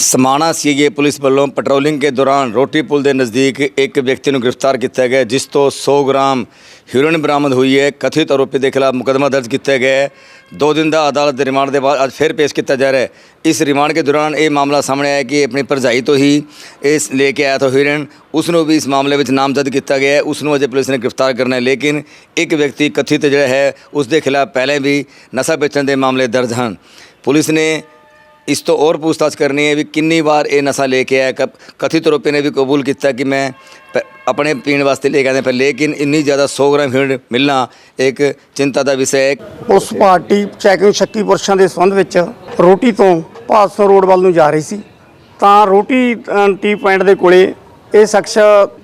ਸਮਾਣਾ ਸੀਗੇ ਪੁਲਿਸ ਵੱਲੋਂ ਪੈਟਰੋਲਿੰਗ ਕੇ ਦੌਰਾਨ ਰੋਟੀ ਪੁਲ ਦੇ ਨਜ਼ਦੀਕ ਇੱਕ ਵਿਅਕਤੀ ਨੂੰ ਗ੍ਰਿਫਤਾਰ ਕੀਤਾ ਗਿਆ, ਜਿਸ ਤੋਂ 100 ਗ੍ਰਾਮ ਹੀਰੋਇਨ ਬਰਾਮਦ ਹੋਈ ਹੈ। ਕਥਿਤ ਆਰੋਪੀ ਦੇ ਖਿਲਾਫ ਮੁਕਦਮਾ ਦਰਜ ਕੀਤਾ ਗਿਆ ਹੈ। ਦੋ ਦਿਨ ਦਾ ਅਦਾਲਤ ਦੇ ਰਿਮਾਂਡ ਦੇ ਬਾਅਦ ਅੱਜ ਫਿਰ ਪੇਸ਼ ਕੀਤਾ ਜਾ ਰਿਹਾ ਹੈ। ਇਸ ਰਿਮਾਂਡ ਦੇ ਦੌਰਾਨ ਇਹ ਮਾਮਲਾ ਸਾਹਮਣੇ ਆਇਆ ਕਿ ਆਪਣੀ ਭਰਜਾਈ ਤੋਂ ਹੀ ਇਸ ਲੈ ਕੇ ਆਇਆ ਤੋਂ ਹੀਰੋਇਨ। ਉਸ ਨੂੰ ਵੀ ਇਸ ਮਾਮਲੇ ਵਿੱਚ ਨਾਮਜ਼ਦ ਕੀਤਾ ਗਿਆ ਹੈ। ਉਸ ਨੂੰ ਅਜੇ ਪੁਲਿਸ ਨੇ ਗ੍ਰਿਫਤਾਰ ਕਰਨਾ ਹੈ, ਲੇਕਿਨ ਇੱਕ ਵਿਅਕਤੀ ਕਥਿਤ ਜਿਹੜਾ ਹੈ, ਉਸ ਦੇ ਖਿਲਾਫ ਪਹਿਲੇ ਵੀ ਨਸ਼ਾ ਵੇਚਣ ਦੇ ਮਾਮਲੇ ਦਰਜ ਹਨ। ਪੁਲਿਸ ਨੇ ਇਸ ਤੋਂ ਹੋਰ ਪੁੱਛਤਾਛ ਕਰਨੀ ਹੈ ਵੀ ਕਿੰਨੀ ਵਾਰ ਇਹ ਨਸ਼ਾ ਲੈ ਕੇ ਆਇਆ ਕਬ ਕਥਿਤ ਆਰੋਪੀ ਨੇ ਵੀ ਕਬੂਲ ਕੀਤਾ ਕਿ ਮੈਂ ਪ- ਆਪਣੇ ਪੀਣ ਵਾਸਤੇ ਲੈ ਕੇ ਆਇਆ ਪਰ ਲੇਕਿਨ ਇੰਨੀ ਜ਼ਿਆਦਾ 100 ਗ੍ਰਾਮ ਹੀਰੋਇਨ ਮਿਲਣਾ ਇੱਕ ਚਿੰਤਾ ਦਾ ਵਿਸ਼ਾ ਹੈ। ਉਸ ਪਾਰਟੀ ਚੈਕਿੰਗ ਸ਼ੱਕੀ ਪੁਰਸ਼ਾਂ ਦੇ ਸੰਬੰਧ ਵਿੱਚ ਰੋਟੀ ਤੋਂ ਭਾਦਸੋਂ ਰੋਡ ਵੱਲ ਨੂੰ ਜਾ ਰਹੀ ਸੀ, ਤਾਂ ਰੋਟੀ ਟੀ ਪੁਆਇੰਟ ਦੇ ਕੋਲੇ ਇਹ ਸ਼ਖਸ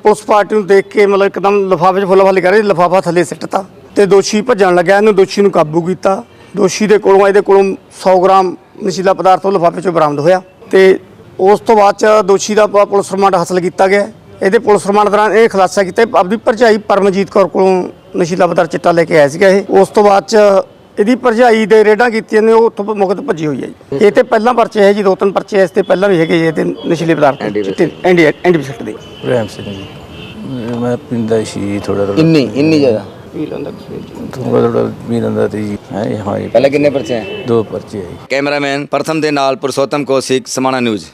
ਉਸ ਪਾਰਟੀ ਨੂੰ ਦੇਖ ਕੇ ਮਤਲਬ ਇੱਕਦਮ ਲਿਫਾਫੇ 'ਚ ਫੁੱਲਾਫਾਲੀ ਕਰ ਰਿਹਾ ਸੀ, ਲਿਫਾਫਾ ਥੱਲੇ ਸਿੱਟਤਾ ਤੇ ਦੋਸ਼ੀ ਭੱਜਣ ਲੱਗਿਆ, ਇਹਨੂੰ ਦੋਸ਼ੀ ਨੂੰ ਕਾਬੂ ਕੀਤਾ। ਦੋਸ਼ੀ ਦੇ ਕੋਲੋਂ, ਇਹਦੇ ਕੋਲੋਂ 100 ਗ੍ਰਾਮ ਨਸ਼ੀਲਾ ਪਦਾਰਥ ਉਹ ਲਿਫਾਫੇ 'ਚੋਂ ਬਰਾਮਦ ਹੋਇਆ ਤੇ ਉਸ ਤੋਂ ਬਾਅਦ ਚ ਦੋਸ਼ੀ ਦਾ ਪ- ਪੁਲਿਸ ਰਿਮਾਂਡ ਹਾਸਲ ਕੀਤਾ ਗਿਆ। ਇਹਦੇ ਪੁਲਿਸ ਰਿਮਾਂਡ ਦੌਰਾਨ ਇਹ ਖੁਲਾਸਾ ਕੀਤਾ ਆਪਦੀ ਭਰਜਾਈ ਪਰਮਜੀਤ ਕੌਰ ਕੋਲੋਂ ਨਸ਼ੀਲਾ ਪਦਾਰਥ ਚਿੱਟਾ ਲੈ ਕੇ ਆਇਆ ਸੀਗਾ ਇਹ। ਉਸ ਤੋਂ ਬਾਅਦ ਚ ਇਹਦੀ ਭਰਜਾਈ ਦੇ ਰੇਡਾਂ ਕੀਤੀਆਂ ਨੇ ਉਹ ਉੱਥੋਂ ਮੁਕਤ ਭੱਜੀ ਹੋਈ ਹੈ ਜੀ। ਇਹ ਤੇ ਪਹਿਲਾਂ ਪਰਚੇ ਹੈ ਜੀ ਦੋ ਤਿੰਨ ਪਰਚੇ ਇਸ ਤੇ ਪਹਿਲਾਂ ਵੀ ਹੈਗੇ ਜੀ ਇਹਦੇ ਨਸ਼ੀਲੇ ਪਦਾਰਥ ਚਿੱਟੇ ਐਂਡੀ ਐਂਡੀ ਦੇ ਪ੍ਰੇਮ ਸਿੰਘ ਜੀ ਮੈਂ ਪਿੰਦਾ ਸੀ ਥੋੜਾ ਥੋੜਾ ਇੰਨੀ ਇੰਨੀ ਜ਼ਿਆਦਾ ਥੋੜਾ ਥੋੜਾ ਵੀ ਰੰਦਾ ਤੇ ਜੀ ਹੈ ਹਾਂ ਜੀ। ਪਹਿਲਾਂ ਕਿੰਨੇ ਪਰਚੇ ਹੈ? ਦੋ ਪਰਚੇ ਹੈ ਜੀ। ਕੈਮਰਾਮੈਨ ਪ੍ਰਥਮ ਦੇ ਨਾਲ ਪੁਰਸ਼ੋਤਮ ਕੌਸ਼ਿਕ ਸਮਾਣਾ ਨਿਊਜ਼।